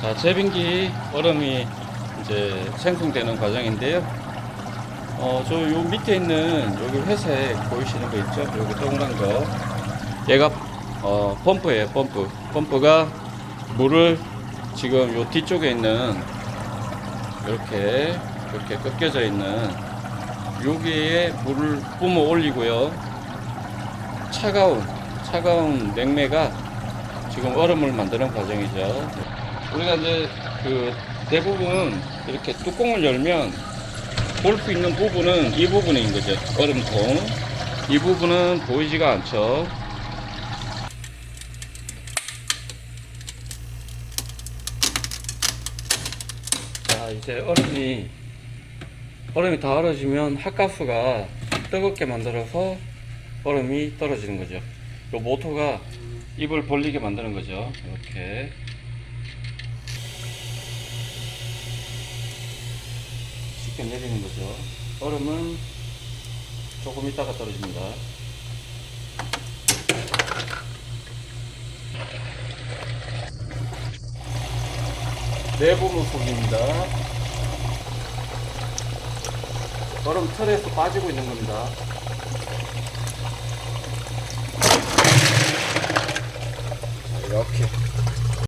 자, 제빙기 얼음이 이제 생성되는 과정인데요. 어, 저 요 밑에 있는 여기 회색 보이시는 거 있죠? 여기 동그란 거. 얘가 어, 펌프예요, 펌프. 펌프가 물을 지금 요 뒤쪽에 있는 이렇게 이렇게 꺾여져 있는 여기에 물을 뿜어 올리고요. 차가운 차가운 냉매가 지금 얼음을 만드는 과정이죠. 우리가 이제 그 대부분 이렇게 뚜껑을 열면 볼 수 있는 부분은 이 부분인 거죠. 얼음통. 이 부분은 보이지가 않죠. 자, 이제 얼음이 얼음이 다 얼어지면 핫가스가 뜨겁게 만들어서 얼음이 떨어지는 거죠. 요 모터가 입을 벌리게 만드는 거죠. 이렇게. 쉽게 내리는 거죠. 얼음은 조금 있다가 떨어집니다. 내부 모습입니다. 얼음 틀에서 빠지고 있는 겁니다.